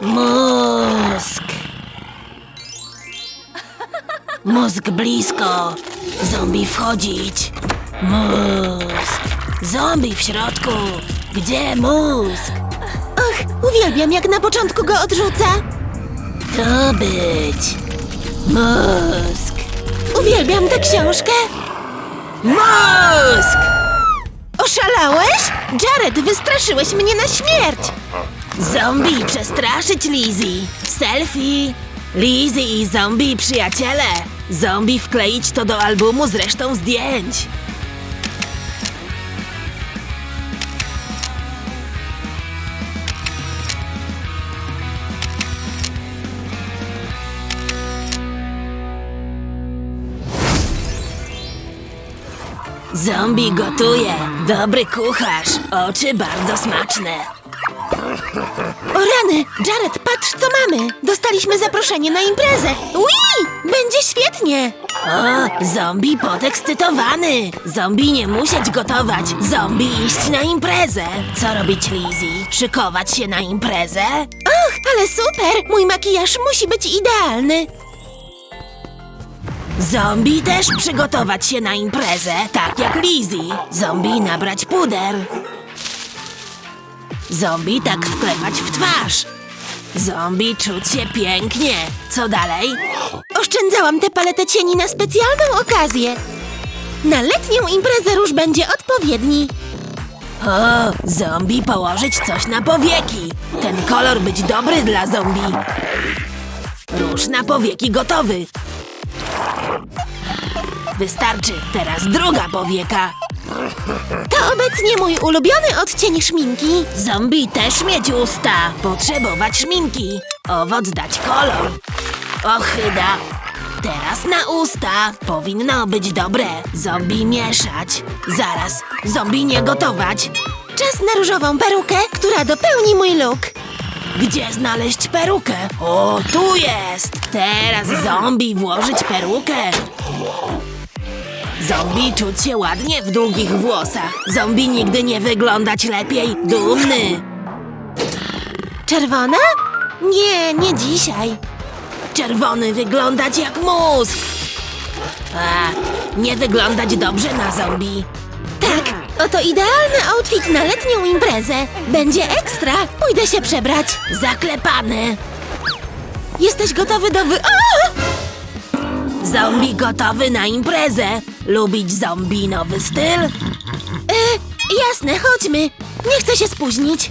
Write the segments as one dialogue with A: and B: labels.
A: Mózg. Mózg blisko. Zombie wchodzić. Mózg. Zombie w środku. Gdzie mózg?
B: Och, uwielbiam jak na początku go odrzuca.
A: To być. Mózg.
B: Uwielbiam tę książkę.
A: Mózg!
B: Oszalałeś? Jared, wystraszyłeś mnie na śmierć.
A: Zombie przestraszyć Lizzie. Selfie. Lizzie i zombie przyjaciele. Zombie wkleić to do albumu z resztą zdjęć. Zombie gotuje. Dobry kucharz. Oczy bardzo smaczne.
B: O rany, Jared, patrz co mamy. Dostaliśmy zaproszenie na imprezę. Ui, będzie świetnie.
A: O, zombie podekscytowany! Zombie nie musieć gotować, zombie iść na imprezę! Co robić Lizzie? Szykować się na imprezę?
B: Och, ale super. Mój makijaż musi być idealny.
A: Zombie też przygotować się na imprezę, tak jak Lizzie. Zombie nabrać puder. Zombie tak wklepać w twarz. Zombie czuć się pięknie. Co dalej?
B: Oszczędzałam tę paletę cieni na specjalną okazję. Na letnią imprezę róż będzie odpowiedni.
A: O, zombie położyć coś na powieki. Ten kolor być dobry dla zombie. Róż na powieki gotowy. Wystarczy. Teraz druga powieka.
B: To obecnie mój ulubiony odcień szminki.
A: Zombie też mieć usta. Potrzebować szminki. Owoc dać kolor. Ochyda. Teraz na usta. Powinno być dobre. Zombie mieszać. Zaraz. Zombie nie gotować.
B: Czas na różową perukę, która dopełni mój look.
A: Gdzie znaleźć perukę? O, tu jest! Teraz zombie włożyć perukę. Zombie czuć się ładnie w długich włosach. Zombie nigdy nie wyglądać lepiej. Dumny.
B: Czerwona? Nie, nie dzisiaj.
A: Czerwony wyglądać jak mózg. A, nie wyglądać dobrze na zombie.
B: Tak, oto idealny outfit na letnią imprezę. Będzie ekstra. Pójdę się przebrać.
A: Zaklepany.
B: Jesteś gotowy do wy... O!
A: Zombie gotowy na imprezę. Lubić zombie nowy styl?
B: E, jasne, chodźmy. Nie chcę się spóźnić.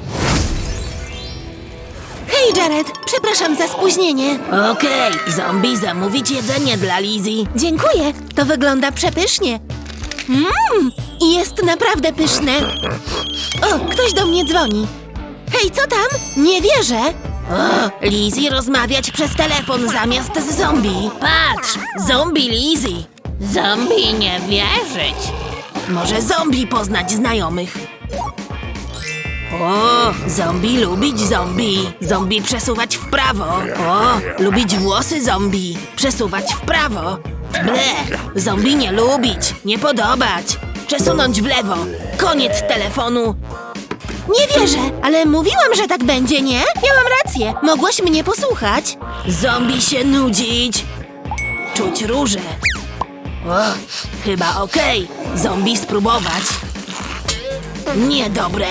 B: Hej, Jared, przepraszam za spóźnienie.
A: Okej, zombie zamówić jedzenie dla Lizzie.
B: Dziękuję, to wygląda przepysznie. Mmm, jest naprawdę pyszne. O, ktoś do mnie dzwoni. Hej, co tam? Nie wierzę.
A: O, rozmawiać przez telefon zamiast z zombie. Patrz, zombie Lizzie. Zombie nie wierzyć. Może zombie poznać znajomych. O, zombie lubić zombie. Zombie przesuwać w prawo. O, lubić włosy zombie. Przesuwać w prawo. Ble, zombie nie lubić, nie podobać. Przesunąć w lewo. Koniec telefonu.
B: Nie wierzę, ale mówiłam, że tak będzie, nie? Miałam rację, mogłaś mnie posłuchać.
A: Zombie się nudzić. Czuć róże. O, chyba okej. Zombie spróbować. Niedobre.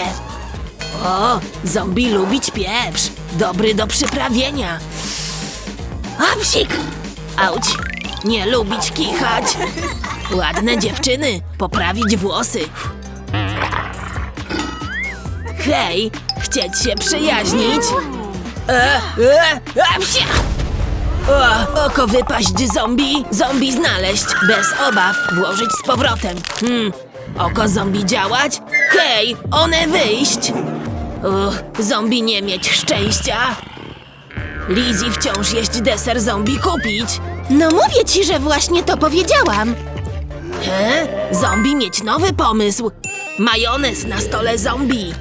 A: O, zombie lubić pieprz. Dobry do przyprawienia. Apsik! Auć! Nie lubić kichać. Ładne dziewczyny, poprawić włosy. Hej, chcieć się przyjaźnić? E, e, apsia! O, oko wypaść zombie, zombie znaleźć, bez obaw, włożyć z powrotem. Hmm, oko zombie działać? Hej, one wyjść! Uch, zombie nie mieć szczęścia. Lizzie wciąż jeść deser zombie kupić.
B: No mówię ci, że właśnie to powiedziałam.
A: He? Zombie mieć nowy pomysł. Majonez na stole zombie.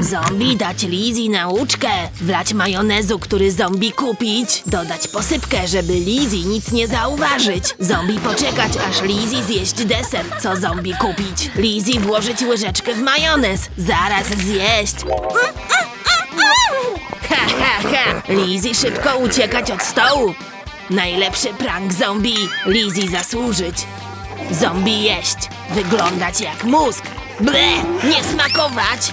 A: Zombie dać Lizzie nauczkę. Wlać majonezu, który zombie kupić. Dodać posypkę, żeby Lizzie nic nie zauważyć. Zombie poczekać, aż Lizzie zjeść deser. Co zombie kupić? Lizzie włożyć łyżeczkę w majonez. Zaraz zjeść. Haha, Lizzie szybko uciekać od stołu. Najlepszy prank zombie. Lizzie zasłużyć. Zombie jeść. Wyglądać jak mózg. Ble! Nie smakować!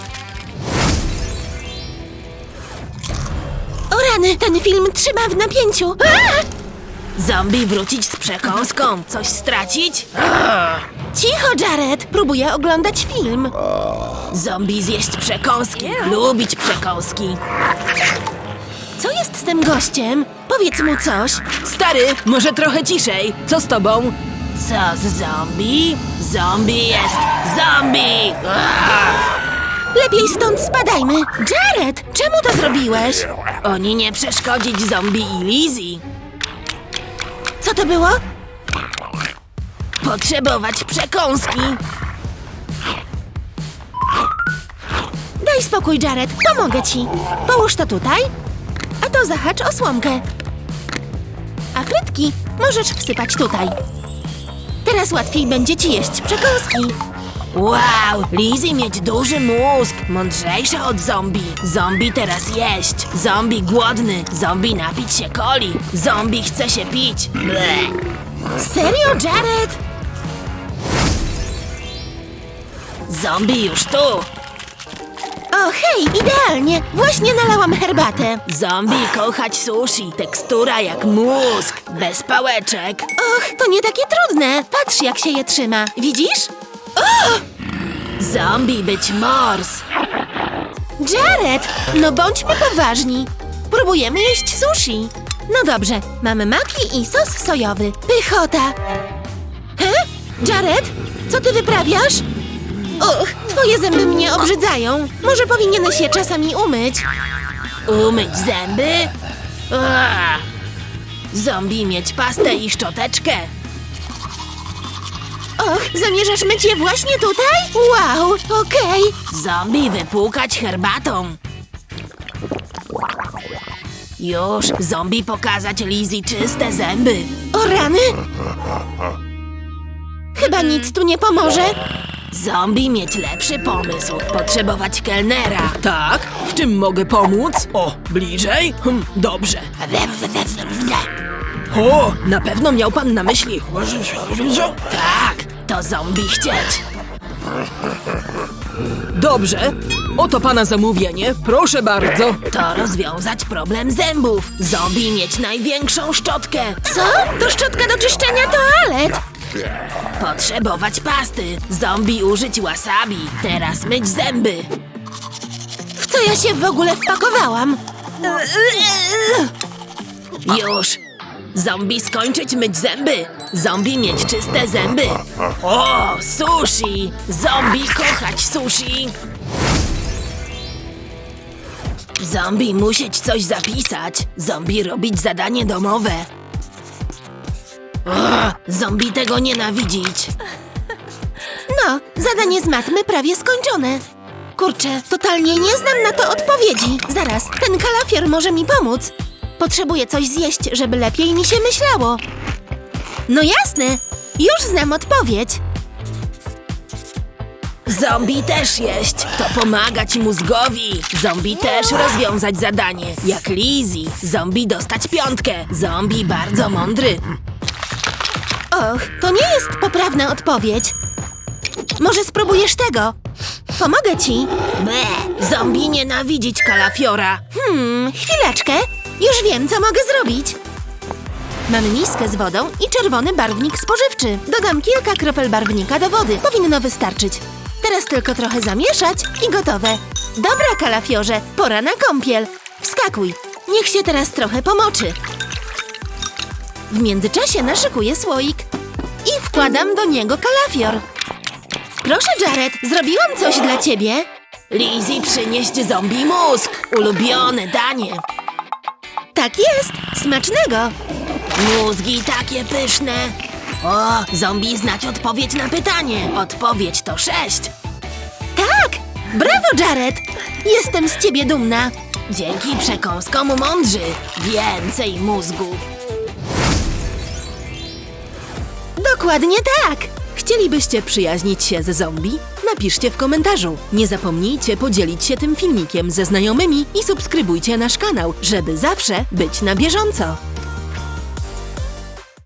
B: Rany, ten film trzyma w napięciu. A!
A: Zombie wrócić z przekąską. Coś stracić?
B: Cicho, Jared! Próbuję oglądać film.
A: Zombie zjeść przekąski. Lubić przekąski.
B: Co jest z tym gościem? Powiedz mu coś.
A: Stary, może trochę ciszej. Co z tobą? Co z zombie? Zombie jest zombie!
B: Lepiej stąd spadajmy. Jared, czemu to zrobiłeś?
A: Oni nie przeszkodzić zombie i Lizzie.
B: Co to było?
A: Potrzebować przekąski.
B: Daj spokój, Jared, pomogę ci. Połóż to tutaj, a to zahacz o słomkę. A frytki możesz wsypać tutaj. Teraz łatwiej będzie ci jeść przekąski.
A: Wow, Lizzie mieć duży mózg. Mądrzejsza od zombie. Zombie teraz jeść. Zombie głodny. Zombie napić się coli. Zombie chce się pić. Ble.
B: Serio, Jared?
A: Zombie już tu.
B: O, hej, idealnie. Właśnie nalałam herbatę.
A: Zombie kochać sushi. Tekstura jak mózg. Bez pałeczek.
B: Och, to nie takie trudne. Patrz, jak się je trzyma. Widzisz?
A: Zombie być mors.
B: Jared, no bądźmy poważni. Próbujemy jeść sushi. No dobrze, mamy maki i sos sojowy. Pychota. He? Jared, co ty wyprawiasz? Och, twoje zęby mnie obrzydzają. Może powinieneś je czasami umyć.
A: Umyć zęby? Zombie mieć pastę i szczoteczkę.
B: Och, zamierzasz myć je właśnie tutaj? Wow, okej.
A: Zombie wypłukać herbatą. Już, zombie pokazać Lizzie czyste zęby.
B: O rany! Chyba nic tu nie pomoże.
A: Zombie mieć lepszy pomysł. Potrzebować kelnera. Tak? W czym mogę pomóc? O, bliżej? Hm, dobrze. O, na pewno miał pan na myśli. Tak, to zombie chcieć.
C: Dobrze, oto pana zamówienie, proszę bardzo.
A: To rozwiązać problem zębów. Zombie mieć największą szczotkę.
B: Co? To szczotka do czyszczenia toalet.
A: Potrzebować pasty. Zombie użyć wasabi. Teraz myć zęby.
B: W co ja się w ogóle wpakowałam?
A: Już. Zombie skończyć myć zęby. Zombie mieć czyste zęby. O, sushi. Zombie kochać sushi. Zombie musieć coś zapisać. Zombie robić zadanie domowe. O, zombie tego nienawidzić.
B: No, zadanie z matmy prawie skończone. Kurczę, totalnie nie znam na to odpowiedzi. Zaraz, ten kalafior może mi pomóc. Potrzebuję coś zjeść, żeby lepiej mi się myślało. No jasne, już znam odpowiedź.
A: Zombie też jeść. To pomagać mózgowi. Zombie też rozwiązać zadanie. Jak Lizzie. Zombie dostać piątkę. Zombie bardzo mądry.
B: Och, to nie jest poprawna odpowiedź. Może spróbujesz tego? Pomogę ci.
A: Ble, zombie nienawidzić kalafiora.
B: Hmm, chwileczkę. Już wiem, co mogę zrobić. Mam miskę z wodą i czerwony barwnik spożywczy. Dodam kilka kropel barwnika do wody. Powinno wystarczyć. Teraz tylko trochę zamieszać i gotowe. Dobra, kalafiorze, pora na kąpiel. Wskakuj. Niech się teraz trochę pomoczy. W międzyczasie naszykuję słoik i wkładam do niego kalafior. Proszę, Jared, zrobiłam coś dla ciebie.
A: Lizzie przynieść zombie mózg. Ulubione danie.
B: Tak jest, smacznego.
A: Mózgi takie pyszne. O, zombie znać odpowiedź na pytanie. Odpowiedź to sześć.
B: Tak! Brawo, Jared! Jestem z ciebie dumna.
A: Dzięki przekąskom mądrzy. Więcej mózgów.
B: Dokładnie tak! Chcieli Chcielibyście przyjaźnić się ze zombie? Napiszcie w komentarzu. Nie zapomnijcie podzielić się tym filmikiem ze znajomymi i subskrybujcie nasz kanał, żeby zawsze być na bieżąco.